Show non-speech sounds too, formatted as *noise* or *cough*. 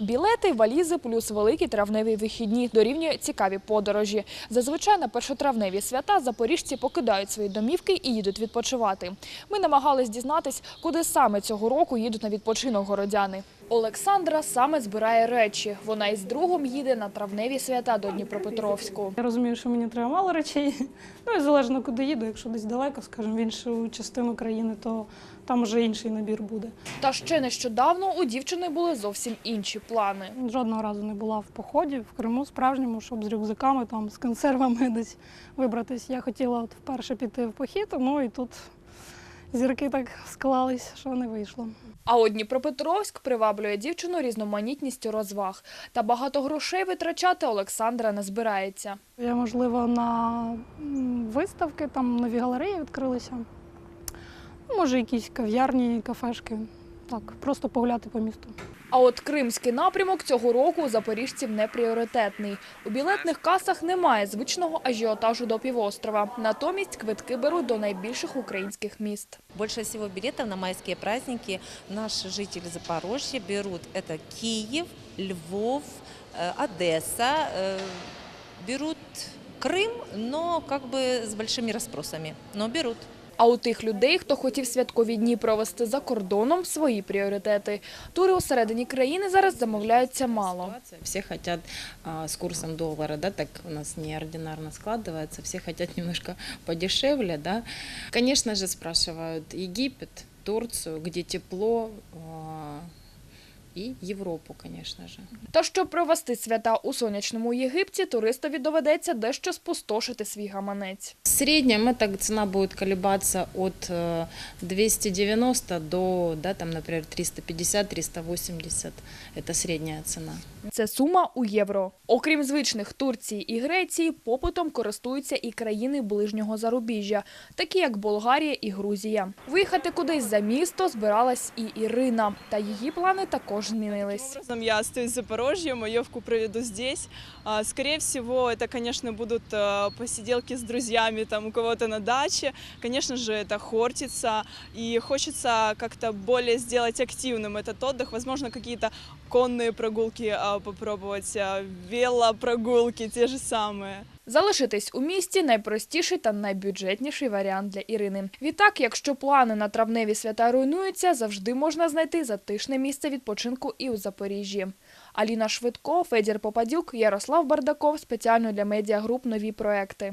Білети, валізи плюс великі травневі вихідні дорівнює цікаві подорожі. Зазвичай на першотравневі свята запоріжці покидають свої домівки і їдуть відпочивати. Ми намагались дізнатись, куди саме цього року їдуть на відпочинок городяни. Олександра саме збирає речі. Вона із другом їде на травневі свята до Дніпропетровську. Я розумію, що мені треба мало речей. *laughs* Ну і залежно куди їду, якщо десь далеко, скажімо, в іншу частину країни, то там вже інший набір буде. Та ще нещодавно у дівчини були зовсім інші плани. Жодного разу не була в поході в Криму справжньому, щоб з рюкзаками, там, з консервами *laughs* десь вибратись. Я хотіла от вперше піти в похід, ну і тут зірки так склались, що не вийшло. А от Дніпропетровськ приваблює дівчину різноманітністю розваг. Та багато грошей витрачати Олександра не збирається. Я, можливо, на виставки, там нові галереї відкрилися. Може, якісь кав'ярні, кафешки. Так, просто погуляти по місту. А от кримський напрямок цього року у запоріжців не пріоритетний. У білетних касах немає звичного ажіотажу до півострова. Натомість квитки беруть до найбільших українських міст. Больше всего билетов на майские праздники наши жители Запорожья берут. Это Киев, Львов, э, Одесса. э, Берут Крым, но как бы с большими расспросами, но берут. А у тих людей, хто хотів святкові дні провести за кордоном, свої пріоритети. Тури у середині країни зараз замовляються мало. Всі хочуть з курсом долара, да, так у нас неординарно складається, всі хочуть немножко подешевле, да. Конечно же, спрашивают Египет, Турцию, где тепло, а, и Европу, конечно же. Та щоб провести свята у сонячному Єгипті, туристові доведеться дещо спустошити свій гаманець. В среднем эта цена будет колебаться от э, 290 до, да, там, например, 350-380. Это средняя цена. Це сума у євро. Окрім звичних Турції і Греції, попитом користуються і країни ближнього зарубіжжя, такі як Болгарія і Грузія. Виїхати кудись за місто збиралась і Ірина, та її плани також змінились. образом я остаюсь в Запорожье, маевку проведу здесь. А, Скорее всего, это, конечно, будут э, посиделки с друзьями там у кого-то на даче. Конечно же, это Хортица. И хочется как-то более сделать активным этот отдых. Возможно, какие-то конные прогулки а, попробовать, велопрогулки те же самые. Залишитись у місті найпростіший та найбюджетніший варіант для Ірини. Відтак, якщо плани на травневі свята руйнуються, завжди можна знайти затишне місце відпочинку і у Запоріжжі. Аліна Швидко, Федір Попадюк, Ярослав Бардаков спеціально для медіагруп нові проекти.